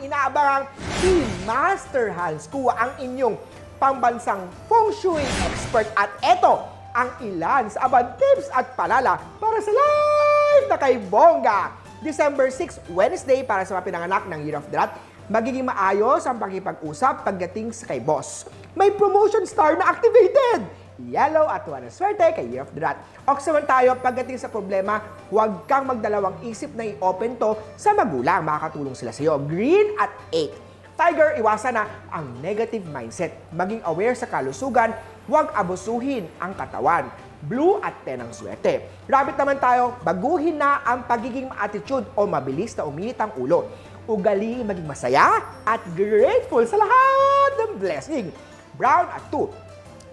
inaabangang si Master Hans Kua ang inyong pambansang feng shui expert. At eto ang ilan sa abang tips at palala para sa live na kay Bongga. December 6, Wednesday para sa mga pinanganak ng Year of the Rat, magiging maayos ang pakipag-usap pagdating sa kay boss. May promotion star na activated! Yellow at wala swerte kay Year of the Rat. Oksaman tayo pagdating sa problema, huwag kang magdalawang isip na i-open to sa magulang. Makakatulong sila sa iyo. Green at 8. Tiger, iwasan na ang negative mindset. Maging aware sa kalusugan, huwag abusuhin ang katawan. Blue at 10 ang swerte. Rabbit naman tayo, baguhin na ang pagiging attitude o mabilis na uminit ang ulo. Ugali maging masaya at grateful sa lahat ng blessing. Brown at 2.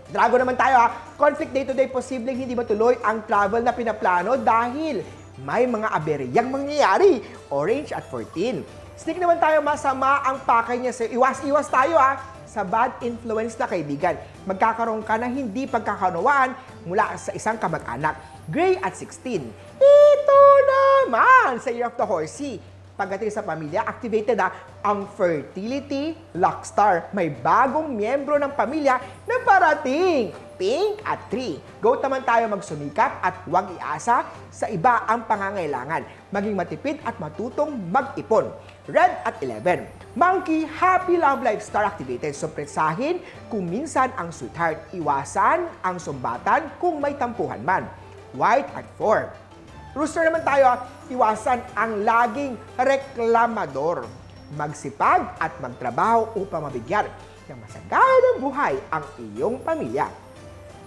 Drago naman tayo ha. Conflict day-to-day posibleng hindi matuloy ang travel na pinaplano dahil may mga aberyang mangyayari. Orange at 14. Stick naman tayo masama ang pakay niya sa iwas-iwas tayo ha sa bad influence na kaibigan. Magkakaroon ka ng hindi pagkakaunawaan mula sa isang kamag-anak. Gray at 16. Ito naman sa Year of the Horsey pagdating sa pamilya, activated na ang Fertility Luck Star. May bagong miyembro ng pamilya na parating. Pink at 3. Go naman tayo magsumikap at huwag iasa sa iba ang pangangailangan. Maging matipid at matutong mag-ipon. Red at 11. Monkey, Happy Love Life Star activated. Supresahin kung minsan ang sweetheart. Iwasan ang sumbatan kung may tampuhan man. White at 4. Rooster naman tayo, ah. iwasan ang laging reklamador. Magsipag at magtrabaho upang mabigyan ng masaganang buhay ang iyong pamilya.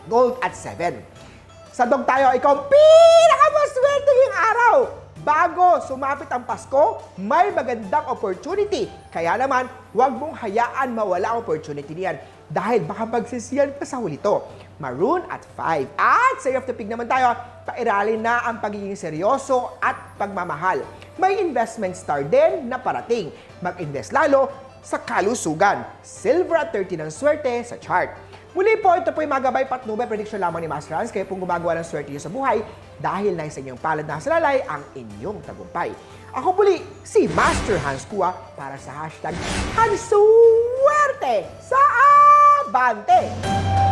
Gold at 7. Sa dog tayo, ikaw pinakamaswerte ngayong araw. Bago sumapit ang Pasko, may magandang opportunity. Kaya naman, huwag mong hayaan mawala ang opportunity niyan dahil baka pagsisiyan pa sa huli to. Maroon at 5. At sa of the Pig naman tayo, pairalin na ang pagiging seryoso at pagmamahal. May investment star din na parating. Mag-invest lalo sa kalusugan. Silver at 13 ang swerte sa chart. Muli po, ito po yung Magabay Patnubay prediction lamang ni Master Hans. Kayo pong gumagawa ng swerte niyo sa buhay dahil na sa inyong palad na salalay ang inyong tagumpay. Ako muli, si Master Hans Kua para sa hashtag Hansuwerte sa Abante!